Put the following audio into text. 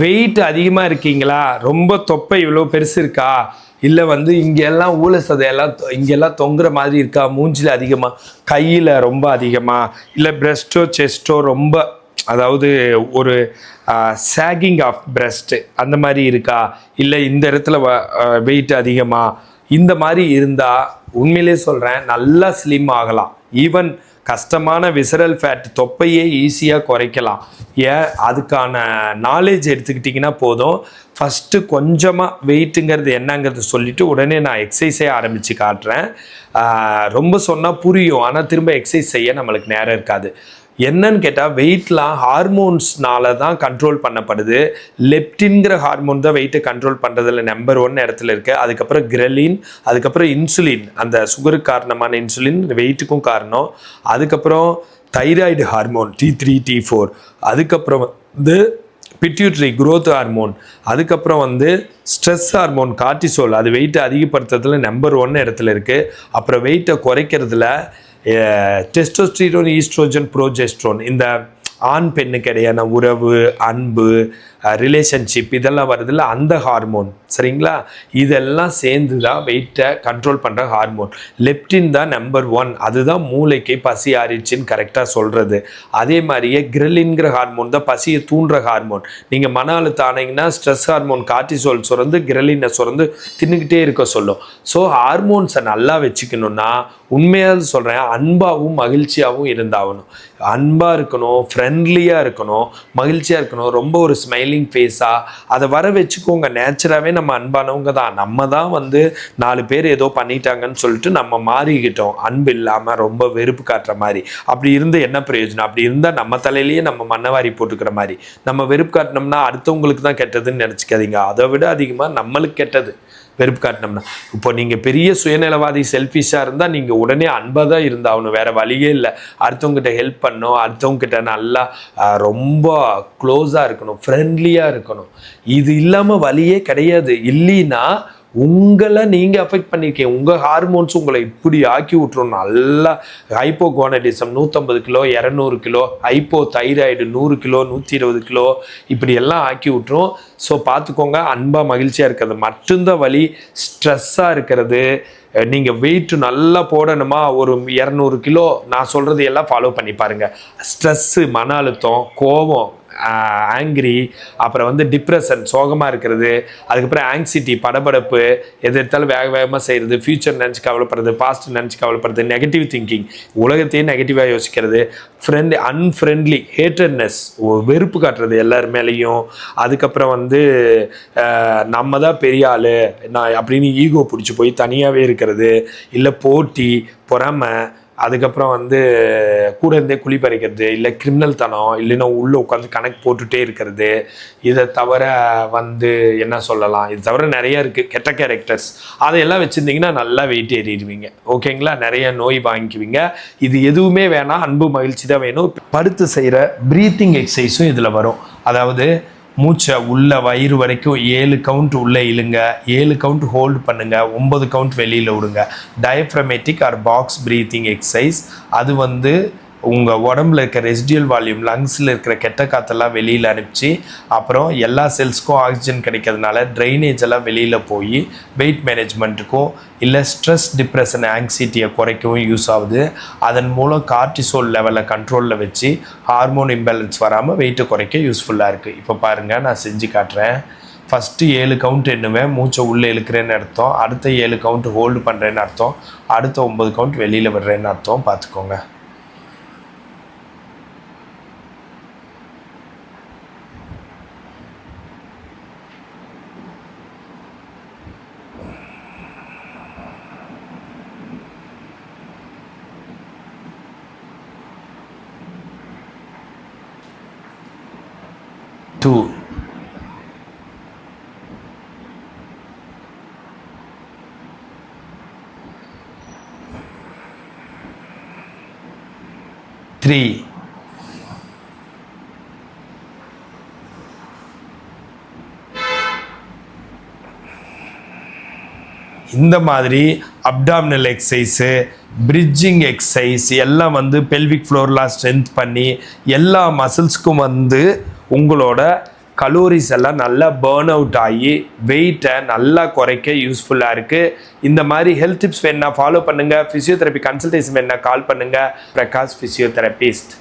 Wait அதிகமாக இருக்கீங்களா? ரொம்ப தொப்பை இவ்வளோ பெருசு இருக்கா? இல்லை வந்து இங்கெல்லாம் ஊழ சதையெல்லாம் இங்கெல்லாம் தொங்குற மாதிரி இருக்கா? மூஞ்சில் அதிகமாக கையில் ரொம்ப அதிகமாக இல்லை பிரஸ்ட்டோ செஸ்ட்டோ ரொம்ப அதாவது ஒரு சேகிங் ஆஃப் பிரஸ்ட்டு அந்த மாதிரி இருக்கா? இல்லை இந்த இடத்துல வெயிட் அதிகமாக இந்த மாதிரி இருந்தால் உண்மையிலே சொல்கிறேன் நல்லா ஸ்லிம் ஆகலாம். ஈவன் கஷ்டமான விசரல் ஃபேட் தொப்பையே ஈஸியாக குறைக்கலாம். ஏன்? அதுக்கான நாலேஜ் எடுத்துக்கிட்டிங்கன்னா போதும். ஃபஸ்ட்டு கொஞ்சமாக வெயிட்டுங்கிறது என்னங்கிறது சொல்லிவிட்டு உடனே நான் எக்ஸசைஸே ஆரம்பித்து காட்டுறேன். ரொம்ப சொன்னால் புரியும். ஆனால் திரும்ப எக்ஸசைஸ் செய்ய நம்மளுக்கு நேரம் இருக்காது. என்னன்னு கேட்டால் வெயிட்லாம் ஹார்மோன்ஸ்னால தான் கண்ட்ரோல் பண்ணப்படுது. லெப்டின்கிற ஹார்மோன் தான் வெயிட்டை கண்ட்ரோல் பண்ணுறதுல நம்பர் ஒன் இடத்துல இருக்குது அதுக்கப்புறம் கிரலின் அதுக்கப்புறம் இன்சுலின் அந்த சுகருக்கு காரணமான இன்சுலின் வெயிட்டுக்கும் காரணம். அதுக்கப்புறம் thyroid hormone T three T four அதுக்கப்புறம் வந்து பிட்யூட்ரி குரோத் ஹார்மோன் அதுக்கப்புறம் வந்து ஸ்ட்ரெஸ் ஹார்மோன் கார்டிசோல் அது வெயிட்டை அதிகப்படுத்துறதுல நம்பர் ஒன் இடத்துல இருக்குது அப்புறம் வெயிட்டை குறைக்கிறதுல டெஸ்டோஸ்டிரோன் ஈஸ்ட்ரோஜன் ப்ரோஜெஸ்ட்ரோன் இந்த ஆண் பெண்ணுக்கு இடையான உறவு அன்பு ரிலேஷன்ஷிப் இதெல்லாம் வருதுல்ல அந்த ஹார்மோன் சரிங்களா? இதெல்லாம் சேர்ந்து தான் வெயிட்டை கண்ட்ரோல் பண்ணுற ஹார்மோன் லெப்டின் தான் நம்பர் ஒன் அதுதான் மூளைக்கு பசி ஆறிடுச்சின்னு கரெக்டாக சொல்கிறது அதே மாதிரியே கிரில்லின்கிற ஹார்மோன் தான் பசியை தூண்டுற ஹார்மோன் நீங்கள் மன அழுத்தம் ஆனீங்கன்னா ஸ்ட்ரெஸ் ஹார்மோன் கார்டிசோல் சுரந்து கிரலினை சுரந்து தின்னுக்கிட்டே இருக்க சொல்லும். ஸோ ஹார்மோன்ஸை நல்லா வச்சுக்கணும்னா உண்மையாக சொல்கிறேன் அன்பாகவும் மகிழ்ச்சியாகவும் இருந்தாகணும். அன்பாக இருக்கணும் ஃப்ரெண்ட்லியாக இருக்கணும் மகிழ்ச்சியாக இருக்கணும் ரொம்ப ஒரு ஸ்மைலிங் ஃபேஸாக அதை வர வச்சுக்கோங்க. நேச்சுராகவே நம்ம அன்பானவங்க தான். நம்ம தான் வந்து நாலு பேர் ஏதோ பண்ணிட்டாங்கன்னு சொல்லிட்டு நம்ம மாறிக்கிட்டோம். அன்பு இல்லாமல் ரொம்ப வெறுப்பு காட்டுற மாதிரி. அப்படி இருந்து என்ன பிரயோஜனம்? அப்படி இருந்தால் நம்ம தலையிலேயே நம்ம மண்ணவாரி போட்டுக்கிற மாதிரி. நம்ம வெறுப்பு காட்டினோம்னா அடுத்தவங்களுக்கு தான் கெட்டதுன்னு நினச்சிக்காதீங்க. அதை விட அதிகமாக நம்மளுக்கு கெட்டது. வெறுப்பு காட்டினோம்னா. இப்போ நீங்கள் பெரிய சுயநலவாதி செல்ஃபிஷாக இருந்தால் நீங்கள் உடனே அன்பாக தான் இருந்தாகணும். வேறு வழியே இல்லை. அடுத்தவங்ககிட்ட ஹெல்ப் பண்ணணும். அடுத்தவங்ககிட்ட நல்லா ரொம்ப க்ளோஸாக இருக்கணும். ஃப்ரெண்ட்லியாக இருக்கணும். இது இல்லாமல் வழியே கிடையாது. இல்லைன்னா உங்களை நீங்கள் அஃபெக்ட் பண்ணியிருக்கீங்க உங்கள் ஹார்மோன்ஸ் உங்களை இப்படி ஆக்கி விட்ரும் நல்லா ஹைப்போகோனடிசம் நூற்றம்பது கிலோ இரநூறு கிலோ ஹைப்போ தைராய்டு நூறு கிலோ நூற்றி இருபது கிலோ இப்படி எல்லாம் ஆக்கி விட்ரும் ஸோ பார்த்துக்கோங்க அன்பாக மகிழ்ச்சியாக இருக்கிறது. மட்டும்தான் வழி ஸ்ட்ரெஸ்ஸாக இருக்கிறது. நீங்கள் வெயிட் நல்லா போடணுமா? ஒரு இரநூறு கிலோ நான் சொல்கிறது எல்லாம் ஃபாலோ பண்ணி பாருங்கள் ஸ்ட்ரெஸ்ஸு மன அழுத்தம் கோபம் ஆங்கிரி அப்புறம் வந்து டிப்ரெஷன் சோகமாக இருக்கிறது அதுக்கப்புறம் ஆங்ஸிட்டி படபடப்பு எது எடுத்தாலும் வேக வேகமாக செய்கிறது ஃப்யூச்சர் நினச்சி கவலைப்படுறது பாஸ்ட் நினச்சி கவலைப்படுறது நெகட்டிவ் திங்கிங் உலகத்தையே நெகட்டிவாக யோசிக்கிறது ஃப்ரெண்ட் அன்ஃப்ரெண்ட்லி ஹேட்டட்னஸ் வெறுப்பு காட்டுறது எல்லார் மேலேயும் அதுக்கப்புறம் வந்து நம்ம தான் பெரிய ஆள் நான் அப்படின்னு ஈகோ பிடிச்சி போய் தனியாகவே இருக்கிறது இல்லை போட்டி பொறாமை அதுக்கப்புறம் வந்து கூட இருந்தே குழி பறிக்கிறது இல்லை கிரிமினல் தனம் இல்லைன்னா உள்ளே உட்காந்து கணக்கு போட்டுகிட்டே இருக்கிறது. இதை தவிர வந்து என்ன சொல்லலாம்? இது தவிர நிறைய இருக்குது கெட்ட கேரக்டர்ஸ் அதையெல்லாம் வச்சுருந்தீங்கன்னா நல்லா வெயிட் ஏறிடுவீங்க. ஓகேங்களா நிறைய நோய் வாங்கிக்குவீங்க. இது எதுவுமே வேணாம். அன்பு மகிழ்ச்சி தான் வேணும். படுத்து செய்கிற ப்ரீத்திங் எக்ஸசைஸும் இதில் வரும். அதாவது மூச்சை உள்ள வயிறு வரைக்கும் ஏழு கவுண்ட் உள்ளே இழுங்க. ஏழு கவுண்ட் ஹோல்டு பண்ணுங்க. ஒன்பது கவுண்ட் வெளியில் விடுங்க. Diaphragmatic or box breathing exercise அது வந்து உங்கள் உடம்புல இருக்க ரெசிடியல் வால்யூம் லங்ஸில் இருக்கிற கெட்ட காற்றெல்லாம் வெளியில் அனுப்பிச்சு அப்புறம் எல்லா செல்ஸ்க்கும் ஆக்சிஜன் கிடைக்கிறதுனால ட்ரைனேஜ் எல்லாம் வெளியில் போய் வெயிட் மேனேஜ்மெண்ட்டுக்கும் இல்லை ஸ்ட்ரெஸ் டிப்ரெஷன் ஆங்ஸைட்டியை குறைக்கவும் யூஸ் ஆகுது. அதன் மூலம் கார்டிசோல் லெவலை கண்ட்ரோலில் வச்சு ஹார்மோன் இம்பேலன்ஸ் வராமல் வெயிட்டை குறைக்க யூஸ்ஃபுல்லாக இருக்குது இப்போ பாருங்கள் நான் செஞ்சு காட்டுறேன். ஃபஸ்ட்டு ஏழு கவுண்ட் எண்ணுவேன் மூச்சை உள்ளே இழுக்கிறேன்னு அர்த்தம். அடுத்த ஏழு கவுண்ட் ஹோல்டு பண்ணுறேன்னு அர்த்தம். அடுத்த ஒம்பது கவுண்ட் வெளியில் விடுறேன்னு அர்த்தம். பார்த்துக்கோங்க டூ த்ரீ இந்த மாதிரி அப்டாமினல் எக்ஸசைஸு பிரிட்ஜிங் எக்ஸசைஸ் எல்லாம் வந்து பெல்விக் ஃப்ளோர்லாம் ஸ்ட்ரென்த் பண்ணி எல்லா மசில்ஸ்க்கும் வந்து உங்களோட கலோரிஸ் எல்லாம் நல்லா பேர்ன் அவுட் ஆகி வெயிட்டை நல்லா குறைக்க யூஸ்ஃபுல்லாக இருக்குது இந்த மாதிரி ஹெல்த் டிப்ஸ் வேணால் ஃபாலோ பண்ணுங்கள் ஃபிசியோதெரப்பி கன்சல்டேஷன் வேணால் கால் பண்ணுங்கள் பிரகாஷ் ஃபிசியோதெரபிஸ்ட்